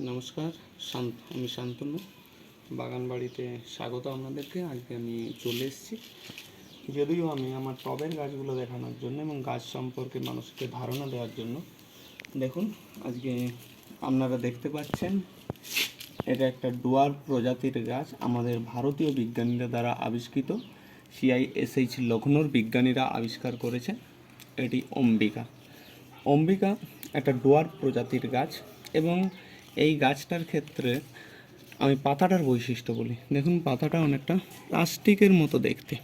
নমস্কার, শান্ত, আমি শান্তনু। বাগান বাড়িতে স্বাগত আপনাদেরকে। আজকে আমি চলে এসেছি। যদিও আমি আমার টবের গাছগুলো দেখানোর জন্য এবং গাছ সম্পর্কে মানুষকে ধারণা দেওয়ার জন্য, দেখুন, আজকে আপনারা দেখতে পাচ্ছেন, এটা একটা ডুয়ার প্রজাতির গাছ। আমাদের ভারতীয় বিজ্ঞানীরা দ্বারা আবিষ্কৃত। সিআইএসএইচ লখনৌর বিজ্ঞানীরা আবিষ্কার করেছে এটি অম্বিকা। অম্বিকা একটা ডোয়ার প্রজাতির গাছ এবং এই গাছটার ক্ষেত্রে আমি পাতাটার বৈশিষ্ট্য বলি। দেখুন, পাতাটা অনেকটা প্লাস্টিকের মতো দেখতে।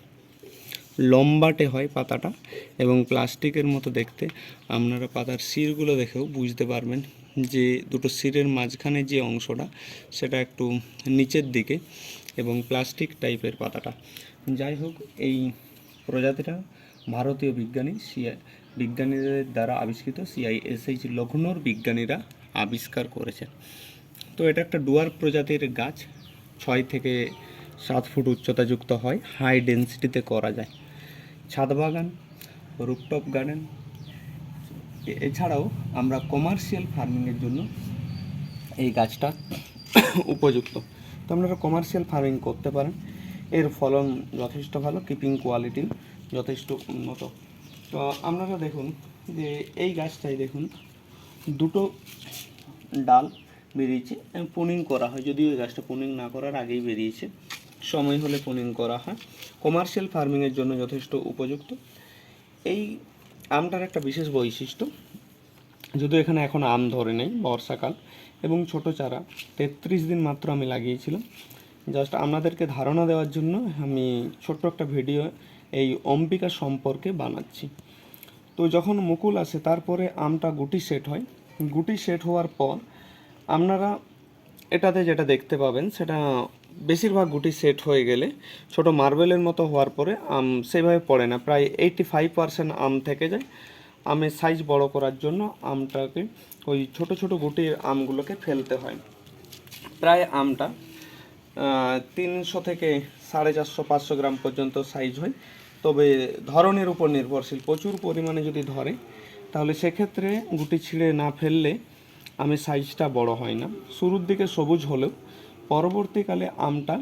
লম্বাটে হয় পাতাটা এবং প্লাস্টিকের মতো দেখতে। আপনারা পাতার শিরগুলো দেখেও বুঝতে পারবেন যে দুটো শিরের মাঝখানে যে অংশটা, সেটা একটু নিচের দিকে এবং প্লাস্টিক টাইপের পাতাটা। যাই হোক, এই প্রজাতিটা ভারতীয় বিজ্ঞানী সিআই বিজ্ঞানীদের দ্বারা আবিষ্কৃত সিআইএসএইচ লখনৌর বিজ্ঞানীরা আবিষ্কার করেছেন। তো এটা একটা ডুয়ার প্রজাতির গাছ, ছয় থেকে সাত ফুট উচ্চতাযুক্ত হয় হাই ডেন্সিটিতে করা যায়। ছাদ বাগান রুপটপ গার্ডেন এছাড়াও আমরা কমার্শিয়াল ফার্মিংয়ের জন্য এই গাছটা উপযুক্ত। তো আপনারা কমার্শিয়াল ফার্মিং করতে পারেন। এর ফলন যথেষ্ট ভালো কিপিং কোয়ালিটি যথেষ্ট উন্নত। তো আপনারা দেখুন যে এই গাছটাই দেখুন, দুটো ডাল বেরিয়েছে পুনিং করা হয়। যদিও এই গাছটা পুনিং না করার আগেই বেরিয়েছে। সময় হলে পুনিং করা হয়। কমার্শিয়াল ফার্মিংয়ের জন্য যথেষ্ট উপযুক্ত। এই আমটার একটা বিশেষ বৈশিষ্ট্য, যদিও এখানে এখন আম ধরে নেই বর্ষাকাল, এবং ছোট চারা, তেত্রিশ দিন মাত্র আমি লাগিয়েছিলাম। জাস্ট আপনাদেরকে ধারণা দেওয়ার জন্য আমি ছোট্ট একটা ভিডিও এই অম্বিকা সম্পর্কে বানাচ্ছি। তো যখন মুকুল আসে, তারপরে আমটা গুটি সেট হয়। গুটি সেট হওয়ার পর আপনারা এটাতে যেটা দেখতে পাবেন, সেটা বেশিরভাগ গুটি সেট হয়ে গেলে ছোট মার্বেলের মতো হওয়ার পরে আম সেভাবে পড়ে না। প্রায় এইটি ফাইভ পার্সেন্ট আম থেকে যায়। আমের সাইজ বড় করার জন্য আমটাকে ওই ছোট ছোট গুটির আমগুলোকে ফেলতে হয়। প্রায় আমটা তিনশো থেকে সাড়ে চারশো, পাঁচশো গ্রাম পর্যন্ত সাইজ হয়। তবে ধরনের উপর নির্ভরশীল। প্রচুর পরিমাণে যদি ধরে তাহলে সেক্ষেত্রে গুটি ছিঁড়ে না ফেললে আমের সাইজটা বড় হয় না। শুরুর দিকে সবুজ হলেও পরবর্তীকালে আমটা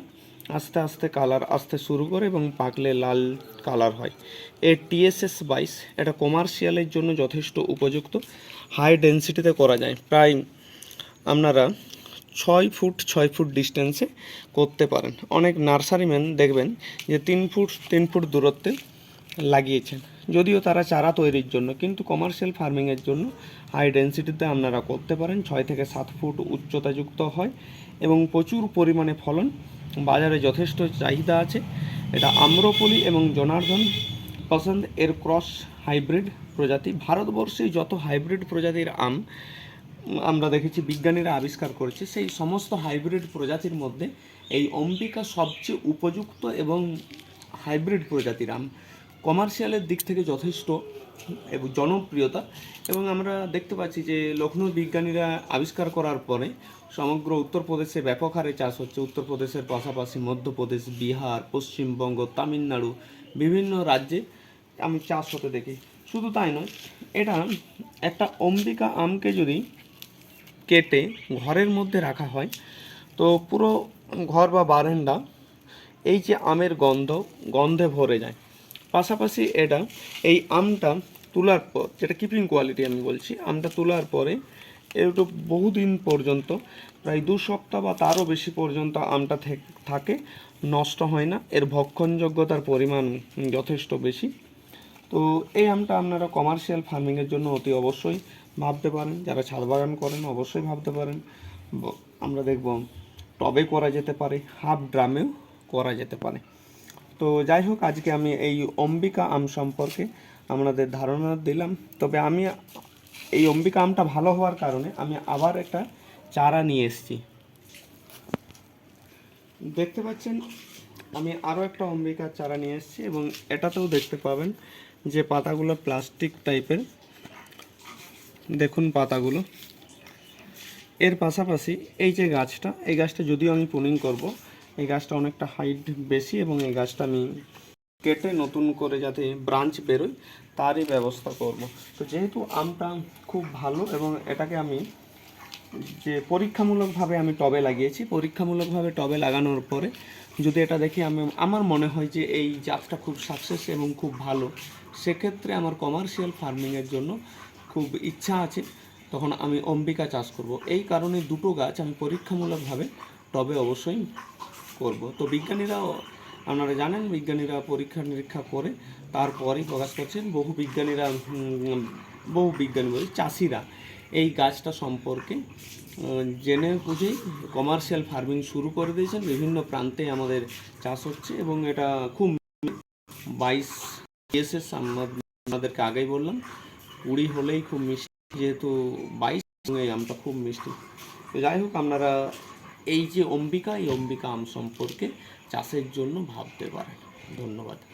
আস্তে আস্তে কালার আসতে শুরু করে এবং পাকলে লাল কালার হয়। এর টিএসএস বাইশ এটা কমার্শিয়ালের জন্য যথেষ্ট উপযুক্ত। হাই ডেন্সিটিতে করা যায়। প্রায় আপনারা ছয় ফুট ছয় ফুট ডিস্টেন্সে করতে পারেন। অনেক নার্সারিম্যান দেখবেন যে তিন ফুট তিন ফুট দূরত্বে লাগিয়েছেন। যদিও তারা চারা তৈরির জন্য, কিন্তু কমার্শিয়াল ফার্মিংয়ের জন্য হাই ডেন্সিটিতে আপনারা করতে পারেন। ছয় থেকে সাত ফুট উচ্চতাযুক্ত হয় এবং প্রচুর পরিমাণে ফলন বাজারে যথেষ্ট চাহিদা আছে। এটা আম্রপলি এবং জনার্দন পছন্দ। এর ক্রস হাইব্রিড প্রজাতি। ভারতবর্ষে যত হাইব্রিড প্রজাতির আম আমরা দেখেছি, বিজ্ঞানীরা আবিষ্কার করেছে, সেই সমস্ত হাইব্রিড প্রজাতির মধ্যে এই অম্বিকা সবচেয়ে উপযুক্ত এবং হাইব্রিড প্রজাতির আম। কমার্শিয়ালের দিক থেকে যথেষ্ট এবং জনপ্রিয়তা এবং আমরা দেখতে পাচ্ছি যে লখনৌ বিজ্ঞানীরা আবিষ্কার করার পরে সমগ্র উত্তরপ্রদেশে ব্যাপক হারে চাষ হচ্ছে। উত্তরপ্রদেশের পাশাপাশি মধ্যপ্রদেশ, বিহার, পশ্চিমবঙ্গ, তামিলনাড়ু বিভিন্ন রাজ্যে আমি চাষ হতে দেখি। শুধু তাই নয়, এটা একটা অম্বিকা আমকে যদি কেটে ঘরের মধ্যে রাখা হয়, তো পুরো ঘর বা বারান্দা এই যে আমের গন্ধ, গন্ধে ভরে যায়। পাশাপাশি এটা, এই আমটা তোলার পর, যেটা কিপিং কোয়ালিটি আমি বলছি, আমটা তোলার পরে একটু বহুদিন পর্যন্ত, প্রায় দু সপ্তাহ বা তারও বেশি পর্যন্ত আমটা থেক- থাকে, নষ্ট হয় না। এর ভক্ষণযোগ্যতার পরিমাণ যথেষ্ট বেশি। তো এই আমটা আপনারা কমার্শিয়াল ফার্মিংয়ের জন্য অতি অবশ্যই ভাবতে পারেন। যারা ছাদ বাগান করেন, অবশ্যই ভাবতে পারেন। আমরা দেখব, টবে করা যেতে পারে হাফ ড্রামেও করা যেতে পারে। তো যাই হোক, আজকে আমি এই অম্বিকা আম সম্পর্কে আপনাদের ধারণা দিলাম। তবে আমি এই অম্বিকা আমটা ভালো হওয়ার কারণে আমি আবার একটা চারা নিয়ে এসেছি। দেখতে পাচ্ছেন, আমি আরও একটা অম্বিকার চারা নিয়ে এসেছি এবং এটাতেও দেখতে পাবেন যে পাতাগুলো প্লাস্টিক টাইপের। দেখুন পাতাগুলো। এর পাশাপাশি এই যে গাছটা, এই গাছটা যদিও আমি পুনিং করব এই গাছটা অনেকটা হাইট বেশি এবং এই গাছটা আমি কেটে নতুন করে যাতে ব্রাঞ্চ বেরোয়, তারই ব্যবস্থা করব। তো যেহেতু আমটা খুব ভালো এবং এটাকে আমি যে পরীক্ষামূলকভাবে আমি টবে লাগিয়েছি, পরীক্ষামূলকভাবে টবে লাগানোর পরে যদি এটা দেখি আমি, আমার মনে হয় যে এই জাতটা খুব সাকসেস এবং খুব ভালো, সেক্ষেত্রে আমার কমার্শিয়াল ফার্মিংয়ের জন্য খুব ইচ্ছা আছে, তখন আমি অম্বিকা চাষ করব। এই কারণে দুটো গাছ আমি পরীক্ষামূলকভাবে টবে অবশ্যই করব। তো বিজ্ঞানীরাও, আপনারা জানেন, বিজ্ঞানীরা পরীক্ষা নিরীক্ষা করে তারপরেই প্রকাশ করছেন, বহু বিজ্ঞানীরা বহু বিজ্ঞানী বলি চাষিরা এই গাছটা সম্পর্কে জেনে বুঝেই কমার্শিয়াল ফার্মিং শুরু করে দিয়েছেন। বিভিন্ন প্রান্তে আমাদের চাষ হচ্ছে এবং এটা খুব বাইশ এসএস আমাদেরকে আগেই বললাম, কুড়ি হলেই খুব মিষ্টি, যেহেতু বাইশ এই আমটা খুব মিষ্টি। যাই হোক, আপনারা এই যে অম্বিকা এই অম্বিকা আম সম্পর্কে চাষের জন্য ভাবতে পারেন। ধন্যবাদ।